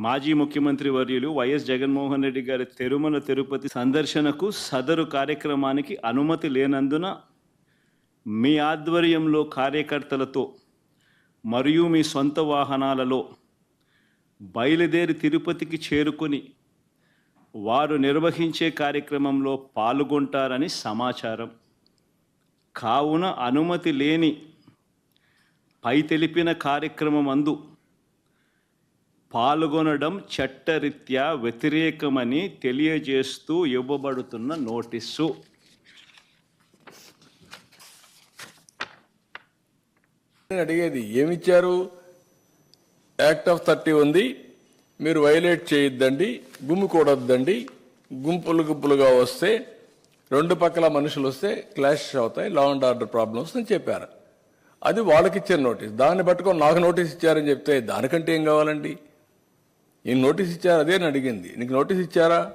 మాజీ ముఖ్యమంత్రి వర్యులు వైఎస్ జగన్మోహన్ రెడ్డి గారి తిరుమల తిరుపతి సందర్శనకు సదరు కార్యక్రమానికి అనుమతి లేనందున మీ ఆధ్వర్యంలో కార్యకర్తలతో మరియు మీ సొంత వాహనాలలో బయలుదేరి తిరుపతికి చేరుకొని వారు నిర్వహించే కార్యక్రమంలో పాల్గొంటారని సమాచారం. కావున అనుమతి లేని పై తెలిపిన కార్యక్రమం అందు పాల్గొనడం చట్టరీత్యా వ్యతిరేకమని తెలియజేస్తూ ఇవ్వబడుతున్న నోటీసు. నేను అడిగేది ఏమిచ్చారు? యాక్ట్ ఆఫ్ థర్టీ ఉంది మీరు వైలేట్ చేయొద్దండి గుమ్మికూడొద్దండి గుంపులు గుంపులుగా వస్తే రెండు పక్కల మనుషులు వస్తే క్లాష్ అవుతాయి లా అండ్ ఆర్డర్ ప్రాబ్లమ్స్ అని చెప్పారు. అది వాళ్ళకి ఇచ్చిన నోటీస్. దాన్ని పట్టుకొని నాకు నోటీస్ ఇచ్చారని చెప్తే దానికంటే ఏం కావాలండి? నేను నోటీస్ ఇచ్చారు? అదే అని అడిగింది నీకు నోటీస్ ఇచ్చారా?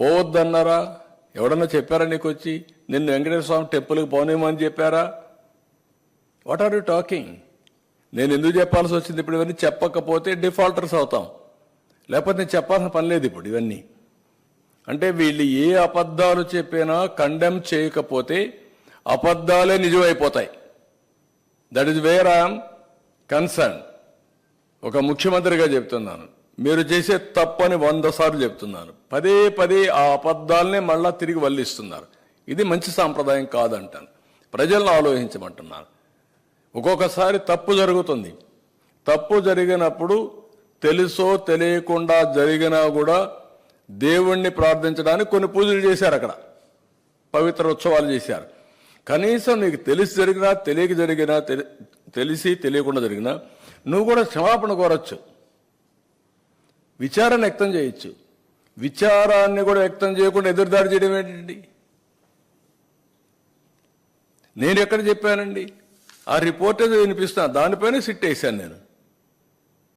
పోవద్దన్నారా? ఎవడన్నా చెప్పారా నీకు వచ్చి నిన్ను వెంకటేశ్వర స్వామి టెంపుల్కి పోనేమని చెప్పారా? వాట్ ఆర్ యూ టాకింగ్ నేను ఎందుకు చెప్పాల్సి వచ్చింది ఇప్పుడు? ఇవన్నీ చెప్పకపోతే డిఫాల్టర్స్ అవుతాం. లేకపోతే నేను చెప్పాల్సిన పని లేదు ఇప్పుడు ఇవన్నీ. అంటే వీళ్ళు ఏ అబద్ధాలు చెప్పినా కండెమ్ చేయకపోతే అబద్ధాలే నిజమైపోతాయి. That is where I'm concern ఒక ముఖ్యమంత్రిగా చెప్తున్నాను. మీరు చేసే తప్పని వంద సార్లు చెప్తున్నాను పదే పదే ఆ అబద్ధాలనే మళ్ళా తిరిగి వల్లిస్తున్నారు. ఇది మంచి సాంప్రదాయం కాదంటాను. ప్రజలను ఆలోచించమంటున్నాను ఒక్కొక్కసారి తప్పు జరుగుతుంది. తప్పు జరిగినప్పుడు తెలుసో తెలియకుండా జరిగినా కూడా దేవుణ్ణి ప్రార్థించడానికి కొన్ని పూజలు చేశారు అక్కడ. పవిత్ర ఉత్సవాలు చేశారు. కనీసం నీకు తెలిసి జరిగినా తెలియక జరిగినా తెలి- తెలిసి తెలియకుండా జరిగినా నువ్వు కూడా క్షమాపణ కోరచ్చు. విచారణ వ్యక్తం చేయొచ్చు. విచారాన్ని కూడా వ్యక్తం చేయకుండా ఎదురుదాడి చేయడం ఏంటండి? నేను ఎక్కడ చెప్పానండి? ఆ రిపోర్ట్ ఏదో వినిపిస్తున్నా దానిపైన సిట్ వేశాను నేను.